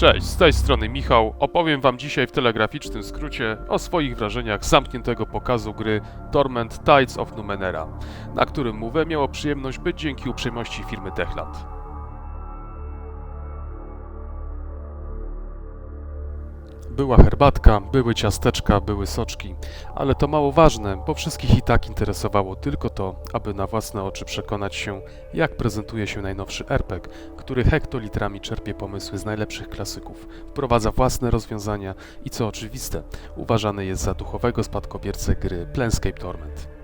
Cześć, z tej strony Michał. Opowiem Wam dzisiaj w telegraficznym skrócie o swoich wrażeniach zamkniętego pokazu gry Torment Tides of Numenera, na którym mówę miało przyjemność być dzięki uprzejmości firmy Techland. Była herbatka, były ciasteczka, były soczki, ale to mało ważne, bo wszystkich i tak interesowało tylko to, aby na własne oczy przekonać się, jak prezentuje się najnowszy RPG, który hektolitrami czerpie pomysły z najlepszych klasyków, wprowadza własne rozwiązania i co oczywiste, uważany jest za duchowego spadkobiercę gry Planescape Torment.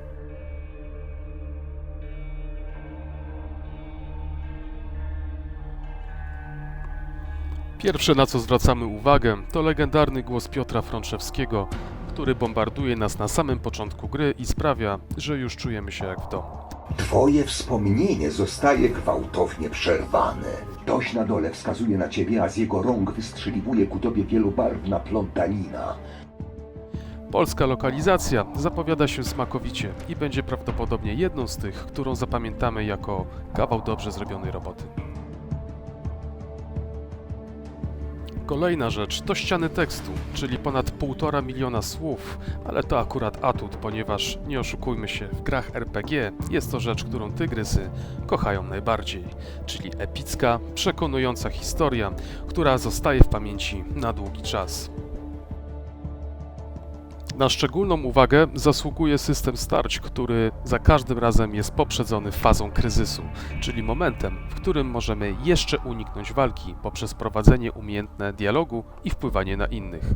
Pierwsze na co zwracamy uwagę to legendarny głos Piotra Frączewskiego, który bombarduje nas na samym początku gry i sprawia, że już czujemy się jak w domu. Twoje wspomnienie zostaje gwałtownie przerwane. Dość na dole wskazuje na ciebie, a z jego rąk wystrzeliwuje ku tobie wielobarwna plątanina. Polska lokalizacja zapowiada się smakowicie i będzie prawdopodobnie jedną z tych, którą zapamiętamy jako kawał dobrze zrobionej roboty. Kolejna rzecz to ściany tekstu, czyli ponad 1,5 miliona słów, ale to akurat atut, ponieważ nie oszukujmy się, w grach RPG jest to rzecz, którą tygrysy kochają najbardziej, czyli epicka, przekonująca historia, która zostaje w pamięci na długi czas. Na szczególną uwagę zasługuje system starć, który za każdym razem jest poprzedzony fazą kryzysu, czyli momentem, w którym możemy jeszcze uniknąć walki poprzez prowadzenie umiejętne dialogu i wpływanie na innych.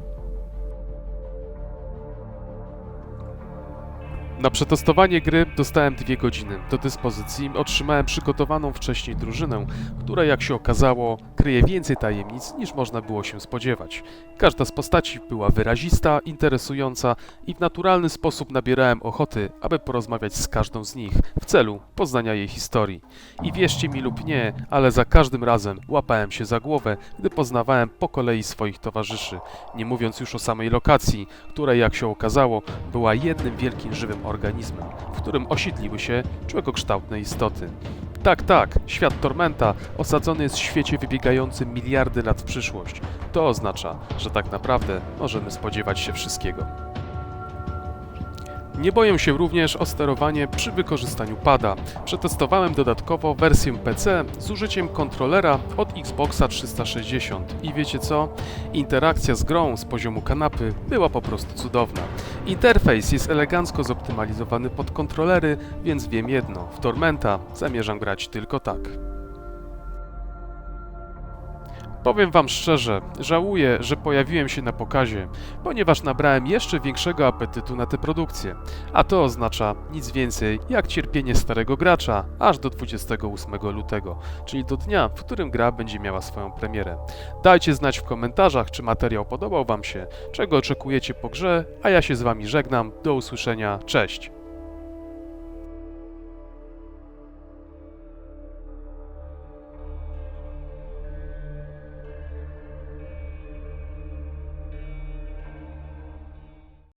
Na przetestowanie gry dostałem dwie godziny. Do dyspozycji otrzymałem przygotowaną wcześniej drużynę, która jak się okazało kryje więcej tajemnic niż można było się spodziewać. Każda z postaci była wyrazista, interesująca i w naturalny sposób nabierałem ochoty, aby porozmawiać z każdą z nich w celu poznania jej historii. I wierzcie mi lub nie, ale za każdym razem łapałem się za głowę, gdy poznawałem po kolei swoich towarzyszy, nie mówiąc już o samej lokacji, która jak się okazało była jednym wielkim żywym organizmem, w którym osiedliły się człowiekokształtne istoty. Tak, tak, świat Tormenta osadzony jest w świecie wybiegającym miliardy lat w przyszłość. To oznacza, że tak naprawdę możemy spodziewać się wszystkiego. Nie boję się również o sterowanie przy wykorzystaniu pada. Przetestowałem dodatkowo wersję PC z użyciem kontrolera od Xboxa 360 i wiecie co? Interakcja z grą z poziomu kanapy była po prostu cudowna. Interfejs jest elegancko zoptymalizowany pod kontrolery, więc wiem jedno, w Tormenta zamierzam grać tylko tak. Powiem Wam szczerze, żałuję, że pojawiłem się na pokazie, ponieważ nabrałem jeszcze większego apetytu na tę produkcję, a to oznacza nic więcej jak cierpienie starego gracza aż do 28 lutego, czyli do dnia, w którym gra będzie miała swoją premierę. Dajcie znać w komentarzach, czy materiał podobał Wam się, czego oczekujecie po grze, a ja się z Wami żegnam, do usłyszenia, cześć!